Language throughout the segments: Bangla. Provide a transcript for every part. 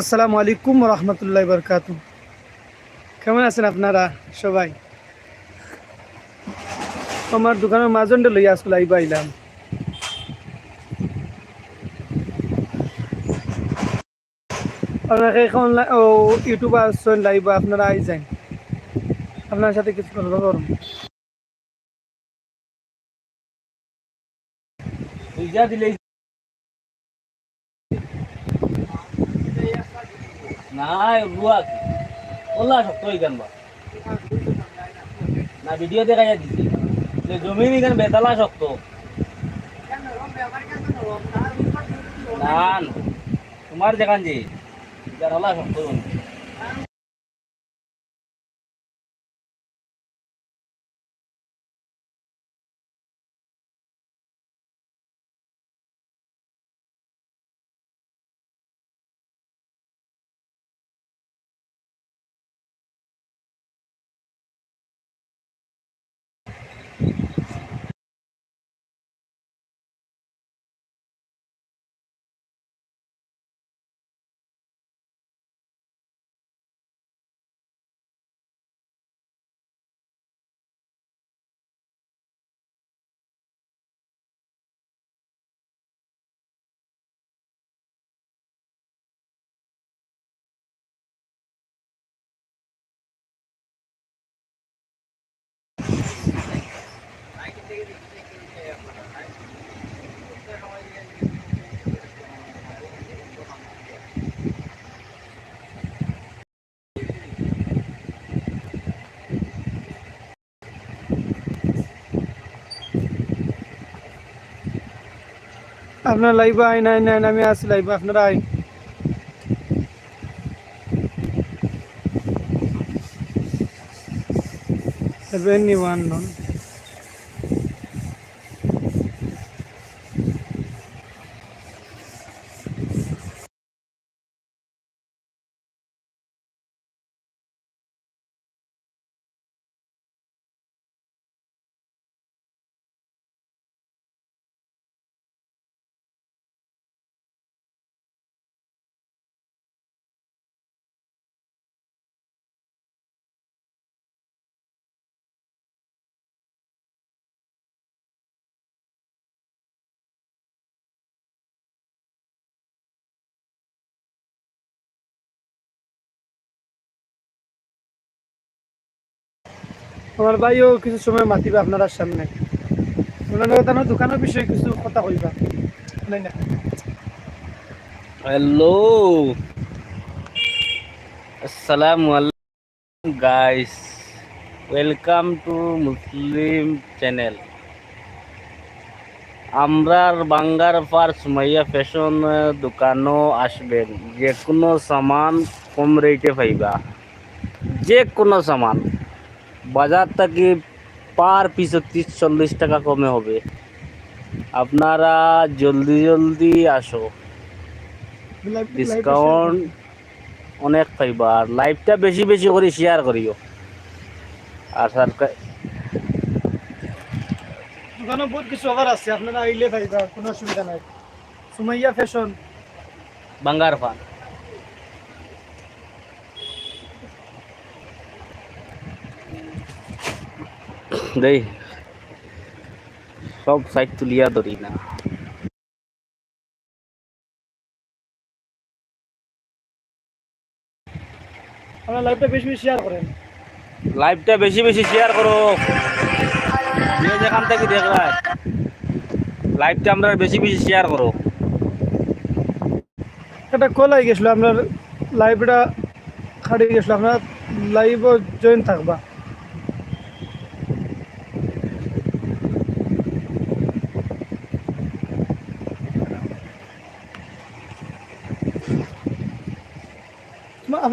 আসসালামু আলাইকুম রহমতুল্লাহ বরকাত। কেমন আছেন আপনারা সবাই? আমার দোকানের মাজনটা লইয়া আসলে আইবা আইলাম। আপনাকে এখন ও ইউটিউবে আসছেন লাইভ আপনারা আই যান। আপনার সাথে কিছু গল্প করুন বুঝা দিলে না রুয়া কি? ওলা শক্ত ইগান বা না ভিডিও দেখা যায় দিছি। যে জমিন ইগান বেতালা শক্ত। না তোমার দেখান যে ওলা শক্ত জমি। আপনার লাইভ আই নাই নাই আমি আছি লাইভ আপনারা আই সেভেন ওয়ান নন আমার ভাইও কিছু সময় মাতিবা আপনার সামনে। ওনার কথা দোকানের বিষয়ে কিছু কথা কইবা। নাই না। হ্যালো আসসালামু আলাইকুম guys welcome to Muslim channel আমরার বাঙ্গার পার সুমাইয়া ফ্যাশন দোকানও আসবেন যে কোনো সামান কম রেটে পাইবা। যে কোনো সামান। বাজার থেকে পার পিস তিরিশ চল্লিশ টাকা কমে হবে। আপনারা জলদি জলদি আসো। ডিসকাউন্ট অনেক পাইবা। আর লাইভটা বেশি বেশি করে শেয়ার করিও। আর সরকার দোকানে বহুত কিছু অফার আছে আপনারা আইলে পাইবা কোনো অসুবিধা নাই। সুমাইয়া ফ্যাশন বাঙ্গার ফান দেই সব সাইড তুলিয়া ধরি না। আপনারা লাইভটা বেশি বেশি শেয়ার করেন। লাইভটা বেশি বেশি শেয়ার করো। যেখান থেকে দেখলা লাইভটা আমরা বেশি বেশি শেয়ার করো। একটা কল আই গেছিল? আপনার লাইভটা খাড়ি গেছিল। আপনার লাইভও জয়েন থাকবা।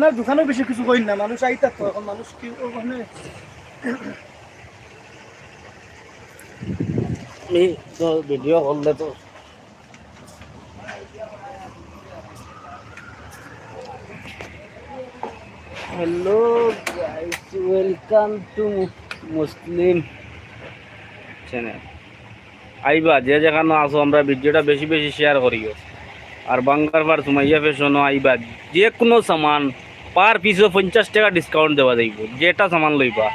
আপনার দোকানে বেশি কিছু কই না, মানুষ আইতা তো, এখন মানুষ কি ওখানে? তো ভিডিও করলে তো। Hello guys welcome to Muslim channel আইবা, যে যেখানে আসো আমরা ভিডিওটা বেশি বেশি শেয়ার করিও। আর বাঙ্গার পার সুমাইয়া ফ্যাশনও আইবা, যে কোনো সামান পার পিসও পঞ্চাশ টাকা ডিসকাউন্ট দেওয়া যাইব যেটা সামান লইবা।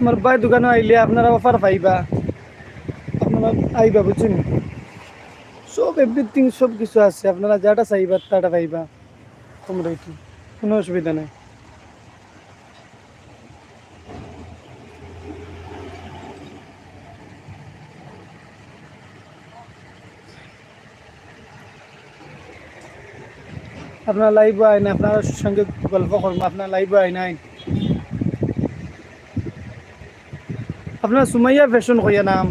আমার ভাই দোকানে আইলে আপনারা অফার পাইবা। আপনারা আইবা বুঝছেন? সব এভরিথিং সব কিছু আছে। আপনারা যেটা চাইবা, তাটা পাইবা। কম রেটে কোনো অসুবিধা নেই। আপনার লাইভ আইন আপনার সঙ্গে গল্প করব। আপনার লাইভ আইন আইন আপনার সুমাইয়া ফ্যাশন কইয়া নাম।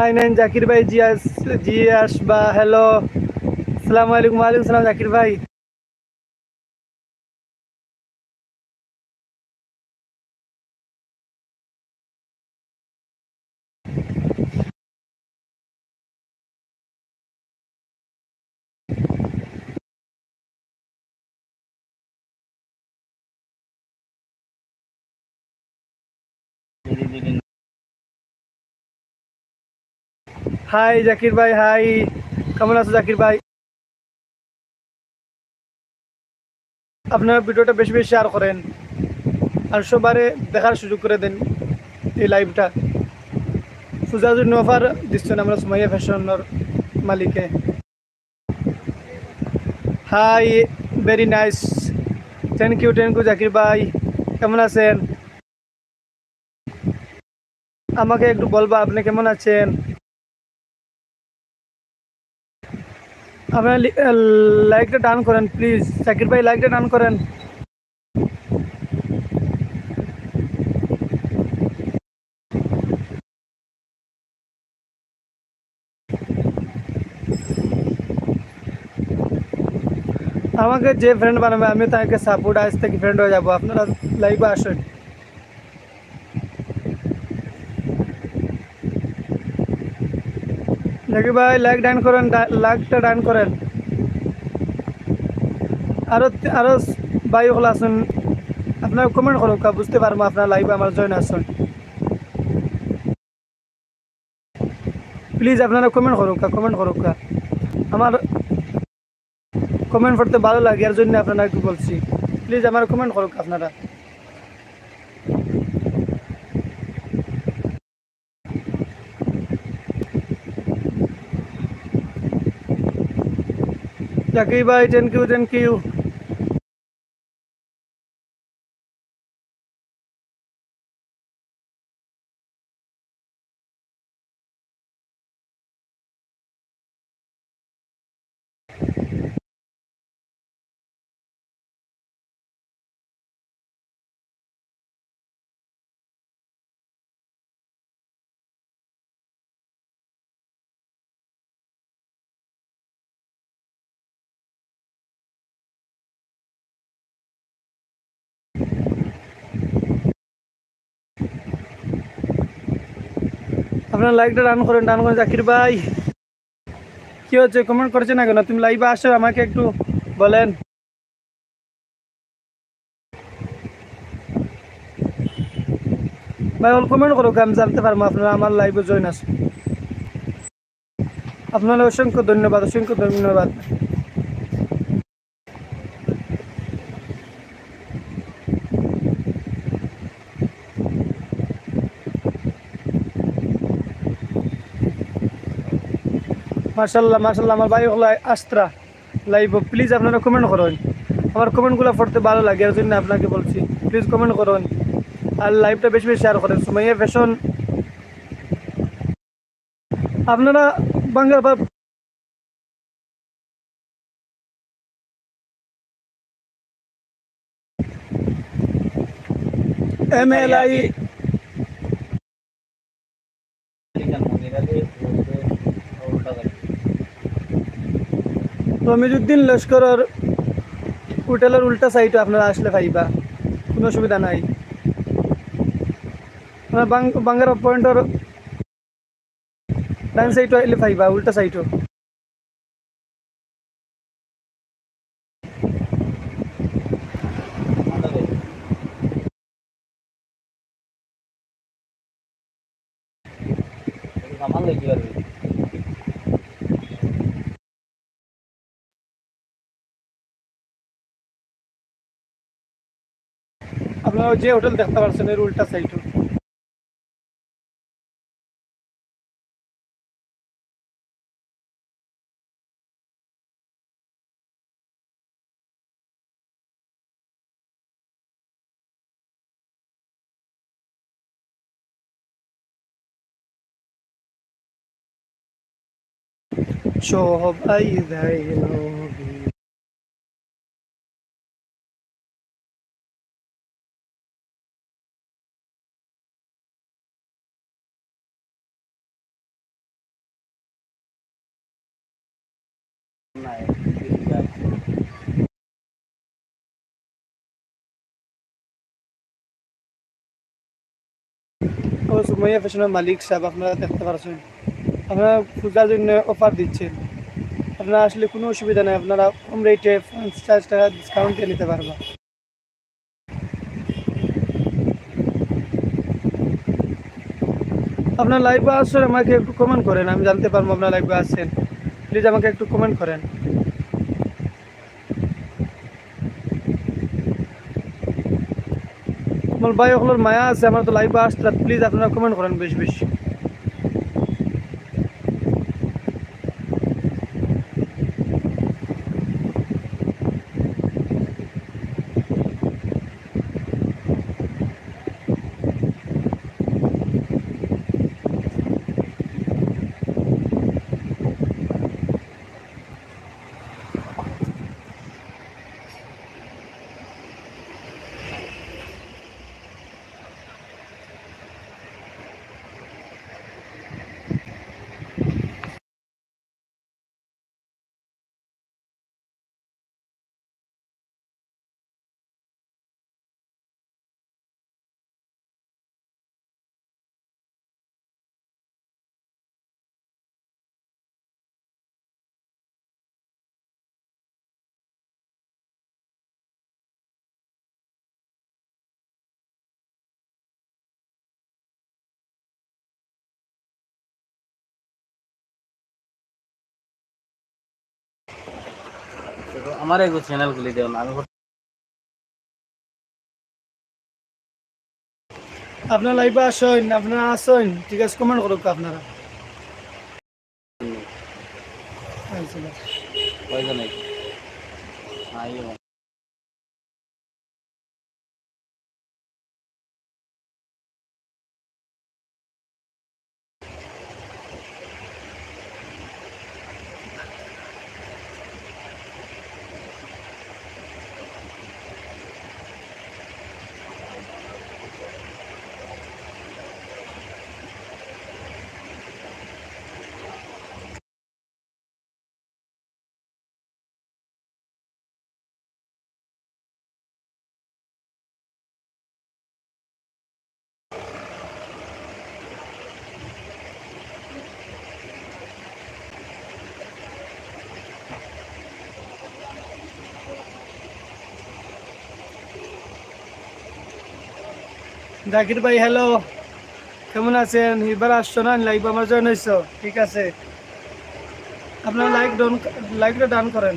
আইন আইন জাকির ভাই জি আস জি আসবা হ্যালো আসসালামু আলাইকুম, ওয়ালাইকুম সালাম জাকির ভাই। হাই জাকির ভাই হাই কেমন আছো জাকির ভাই আপনার ভিডিওটা বেশি বেশি শেয়ার করেন আর সবারে দেখার সুযোগ করে দেন এই লাইভটা সুজাজুর অফার দিচ্ছেন আমরা সুমাইয়া ফ্যাশনের মালিকে। Hi very nice thank you thank you Zakir ভাই কেমন আছেন? আমাকে একটু বলবা, আপনি কেমন আছেন? আপনার লাইকটা ডান করেন প্লিজ জাকির ভাই লাইকটা ডান করেন। আমাকে যে ফ্রেন্ড বানাবে, আমি তাকে সাপোর্ট আজ থেকে ফ্রেন্ড হয়ে যাব। আপনারা লাইভে আসেন। জাকির ভাই লাইক ডান করেন লাইকটা ডান করেন। আরও আরও ভাই হল আসুন। আপনার কমেন্ট করুক বুঝতে পারব আপনার লাইভে আমার জয়েন আসুন প্লিজ আপনারা কমেন্ট করুক কমেন্ট করুক আমার কমেন্ট করতে ভালো লাগে, এর জন্য আপনারা একটু বলছি। প্লিজ আমার কমেন্ট করুক আপনারা। জাকির ভাই থ্যাংক ইউ থ্যাংক ইউ আপনার লাইকটা ডান করেন ডান করেন। জাকির ভাই, কি হচ্ছে? কমেন্ট করছে না কেন? তুমি লাইভে আসো, আমাকে একটু বলেন। ভাই অল কমেন্ট করো আমি জানতে পারব, আপনারা আমার লাইভে জয়েন আছে। আপনারা অসংখ্য ধন্যবাদ অসংখ্য ধন্যবাদ। মার্শাল্লাহ মার্শাল্লাহ আমার ভাই হলো আস্ত্রা লাইভ প্লিজ আপনারা কমেন্ট করুন। আমার কমেন্টগুলো পড়তে ভালো লাগে এর জন্য আপনাকে বলছি প্লিজ কমেন্ট করুন। আর লাইভটা বেশি বেশি শেয়ার করেন, সুমাইয়া ফ্যাশন আপনারা Bangla M L I Ramizuddin লস্করের হোটেলের উল্টা সাইডে আপনারা আসলে পাইবা। কোনো অসুবিধা নাই। বাঙ্গার পয়েন্টর ডান সাইডও এলে পাইবা, উল্টা সাইডও আপনারা যে হোটেল দেখতে পাচ্ছেন এর উল্টা সাইডও সবাই দেয় নবী। ও সুমাইয়া ফ্যাশনের মালিক সাহেব, আপনারা দেখতে পাচ্ছেন আপনারা পূজার জন্য অফার দিচ্ছেন। আপনারা আসলে কোনো অসুবিধা নেই, আপনারা কম রেটে পঞ্চাশ টাকা ডিসকাউন্টে নিতে পারবা। আপনার লাইভে আসছেন আমাকে একটু কমেন্ট করেন, আমি জানতে পারব আপনার লাইভে আসছেন। প্লিজ আমাকে একটু কমেন্ট করেন। আমার ভাই, ওগুলোর মায়া আছে, আমার তো লাইভে আসতে প্লিজ আপনারা কমেন্ট করেন বেশ বেশি। আমার এগো চ্যানেল খুলে দেও না আমি আপনার লাইভে আসেন আপনারা আসেন ঠিক আছে কমেন্ট করুক আপনারা। আচ্ছা, বাস। কয়জন আইও। জাকির ভাই হ্যালো কেমন আছেন? এবার আসছো না? লাইভ আমার জয়েন হয়েছ ঠিক আছে। আপনার লাইক ডাউন লাইকটা ডান করেন।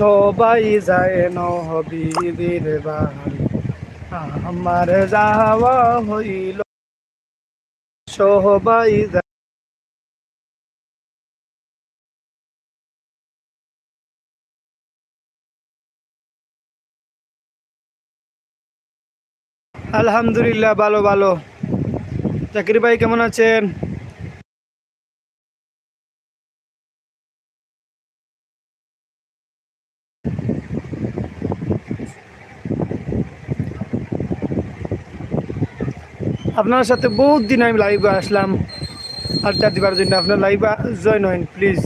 সবাই যায় নহবিদের বাড়ি আমার যাওয়া হইল। সবাই যায়। আলহামদুলিল্লাহ, ভালো ভালো। জাকির ভাই কেমন আছেন? আপনার সাথে বহুত দিন আমি লাইভে আসলাম। আড্ডা দিবার জন্য আপনার লাইভে জয়েন হইন প্লিজ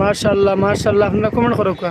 মার্শাল্লাহ মার্শাল্লাহ আপনারা কমেন্ট করো কা।